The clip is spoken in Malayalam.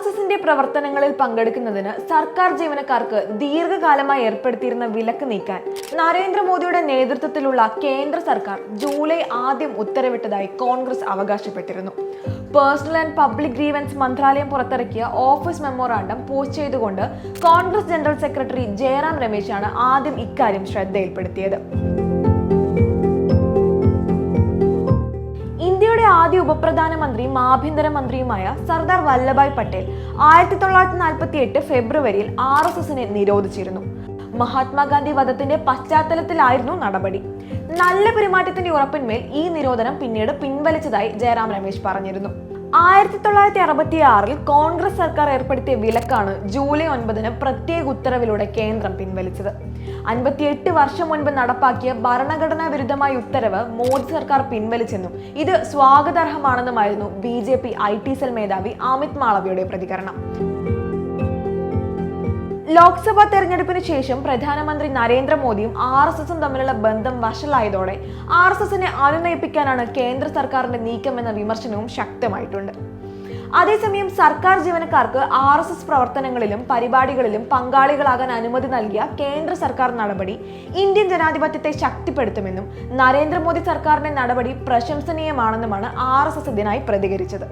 എസ് എസിന്റെ പ്രവർത്തനങ്ങളിൽ പങ്കെടുക്കുന്നതിന് സർക്കാർ ജീവനക്കാർക്ക് ദീർഘകാലമായി ഏർപ്പെടുത്തിയിരുന്ന വിലക്ക് നീക്കാൻ നരേന്ദ്രമോദിയുടെ നേതൃത്വത്തിലുള്ള കേന്ദ്ര സർക്കാർ ജൂലൈ ആദ്യം ഉത്തരവിട്ടതായി കോൺഗ്രസ് അവകാശപ്പെട്ടിരുന്നു. പേഴ്സണൽ ആൻഡ് പബ്ലിക് ഗ്രീവൻസ് മന്ത്രാലയം പുറത്തിറക്കിയ ഓഫീസ് മെമ്മോറാണ്ടം പോസ്റ്റ് ചെയ്തുകൊണ്ട് കോൺഗ്രസ് ജനറൽ സെക്രട്ടറി ജയറാം രമേശാണ് ആദ്യം ഇക്കാര്യം ശ്രദ്ധയിൽപ്പെടുത്തിയത്. ഉപപ്രധാനമന്ത്രിയും ആഭ്യന്തര മന്ത്രിയുമായ സർദാർ വല്ലഭായ് പട്ടേൽ ആയിരത്തി തൊള്ളായിരത്തി നാൽപ്പത്തി എട്ട് ഫെബ്രുവരിയിൽ ആർ എസ് എസിനെ നിരോധിച്ചിരുന്നു. മഹാത്മാഗാന്ധി വധത്തിന്റെ പശ്ചാത്തലത്തിലായിരുന്നു നടപടി. നല്ല പെരുമാറ്റത്തിന്റെ ഉറപ്പിന്മേൽ ഈ നിരോധനം പിന്നീട് പിൻവലിച്ചതായി ജയറാം രമേശ് പറഞ്ഞിരുന്നു. ആയിരത്തി തൊള്ളായിരത്തി അറുപത്തി ആറിൽ കോൺഗ്രസ് സർക്കാർ ഏർപ്പെടുത്തിയ വിലക്കാണ് ജൂലൈ ഒൻപതിന് പ്രത്യേക ഉത്തരവിലൂടെ കേന്ദ്രം പിൻവലിച്ചത്. അൻപത്തിയെട്ട് വർഷം മുൻപ് നടപ്പാക്കിയ ഭരണഘടനാ വിരുദ്ധമായ ഉത്തരവ് മോദി സർക്കാർ പിൻവലിച്ചെന്നും ഇത് സ്വാഗതാർഹമാണെന്നുമായിരുന്നു B J P I T cell മേധാവി അമിത് മാളവിയുടെ പ്രതികരണം. ലോക്സഭാ തെരഞ്ഞെടുപ്പിന് ശേഷം പ്രധാനമന്ത്രി നരേന്ദ്രമോദിയും ആർ എസ് എസും തമ്മിലുള്ള ബന്ധം വഷളായതോടെ ആർ എസ് എസിനെ അനുനയിപ്പിക്കാനാണ് കേന്ദ്ര സർക്കാരിന്റെ നീക്കമെന്ന വിമർശനവും ശക്തമായിട്ടുണ്ട്. അതേസമയം സർക്കാർ ജീവനക്കാർക്ക് ആർ എസ് എസ് പ്രവർത്തനങ്ങളിലും പരിപാടികളിലും പങ്കാളികളാകാൻ അനുമതി നൽകിയ കേന്ദ്ര സർക്കാർ നടപടി ഇന്ത്യൻ ജനാധിപത്യത്തെ ശക്തിപ്പെടുത്തുമെന്നും നരേന്ദ്രമോദി സർക്കാരിന്റെ നടപടി പ്രശംസനീയമാണെന്നുമാണ് ആർ എസ് എസ് ഇതിനായി പ്രതികരിച്ചത്.